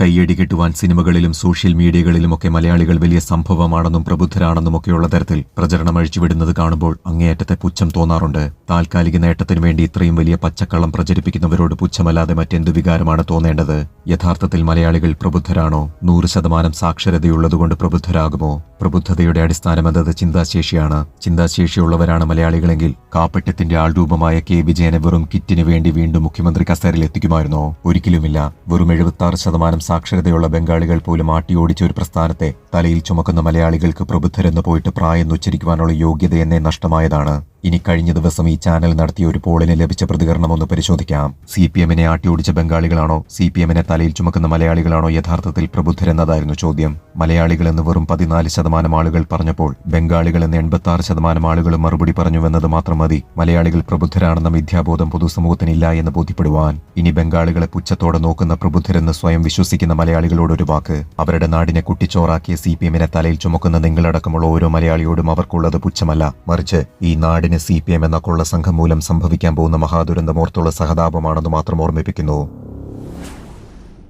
കയ്യടി കിട്ടുവാൻ സിനിമകളിലും സോഷ്യൽ മീഡിയകളിലുമൊക്കെ മലയാളികൾ വലിയ സംഭവമാണെന്നും പ്രബുദ്ധരാണെന്നുമൊക്കെയുള്ള തരത്തിൽ പ്രചരണം അഴിച്ചുവിടുന്നത് കാണുമ്പോൾ അങ്ങേയറ്റത്തെ പുച്ഛം തോന്നാറുണ്ട്. താൽക്കാലിക നേട്ടത്തിനു വേണ്ടി ഇത്രയും വലിയ പച്ചക്കള്ളം പ്രചരിപ്പിക്കുന്നവരോട് പുച്ഛമല്ലാതെ മറ്റെന്തു വികാരമാണ് തോന്നേണ്ടത്? യഥാർത്ഥത്തിൽ മലയാളികൾ പ്രബുദ്ധരാണോ? നൂറ് ശതമാനം സാക്ഷരതയുള്ളതുകൊണ്ട് പ്രബുദ്ധരാകുമോ? പ്രബുദ്ധതയുടെ അടിസ്ഥാനം എന്നത് ചിന്താശേഷിയാണ്. ചിന്താശേഷിയുള്ളവരാണ് മലയാളികളെങ്കിൽ കാപ്പറ്റ്യത്തിന്റെ ആൾരൂപമായ കെ വിജയനെ വെറും കിറ്റിന് വേണ്ടി വീണ്ടും മുഖ്യമന്ത്രി കസേരയിൽ എത്തിക്കുമായിരുന്നോ? ഒരിക്കലുമില്ല. വെറും എഴുപത്തി ശതമാനം സാക്ഷരതയുള്ള ബംഗാളികൾ പോലും ആട്ടിയോടിച്ച ഒരു പ്രസ്ഥാനത്തെ തലയിൽ ചുമക്കുന്ന മലയാളികൾക്ക് പ്രബുദ്ധരെന്ന് പോയിട്ട് പ്രായം ഉച്ചരിക്കുവാനുള്ള യോഗ്യത എന്നെ നഷ്ടമായതാണ്. ഇനി കഴിഞ്ഞ ദിവസം ഈ ചാനൽ നടത്തിയ ഒരു പോളിന് ലഭിച്ച പ്രതികരണം ഒന്ന് പരിശോധിക്കാം. സി പി എമ്മിനെ ആട്ടിയോടിച്ച ബംഗാളികളാണോ? സി പി എമ്മിനെ തലയിൽ ചുമക്കുന്ന മലയാളികളാണോ യഥാർത്ഥത്തിൽ പ്രബുദ്ധരെന്നതായിരുന്നു ചോദ്യം. മലയാളികളെന്ന് വെറും പതിനാല് ശതമാനം ആളുകൾ പറഞ്ഞപ്പോൾ ബംഗാളികൾ എന്ന് എൺപത്തി ശതമാനം ആളുകൾ മറുപടി പറഞ്ഞുവെന്നത് മാത്രം മതി. മലയാളികൾ പ്രബുദ്ധരാണെന്ന മിഥ്യാബോധം പൊതുസമൂഹത്തിനില്ല എന്ന് ബോധ്യപ്പെടുവാൻ. ഇനി ബംഗാളികളെ പുച്ഛത്തോടെ നോക്കുന്ന പ്രബുദ്ധരെന്ന് സ്വയം വിശ്വസിക്കുന്ന മലയാളികളോട് ഒരു വാക്ക്. അവരുടെ നാടിനെ കുട്ടിച്ചോറാക്കിയ സി പി എമ്മിനെ തലയിൽ ചുമക്കുന്ന നിങ്ങളടക്കമുള്ള ഓരോ മലയാളിയോടും അവർക്കുള്ളത് പുച്ഛമല്ല. മറിച്ച് ഈ നാടിന് സി പി എം എന്ന കൊള്ള സംഘം മൂലം സംഭവിക്കാൻ പോകുന്ന മഹാദുരന്തമോർത്തുള്ള സഹതാപമാണെന്ന് മാത്രം ഓർമ്മിപ്പിക്കുന്നു.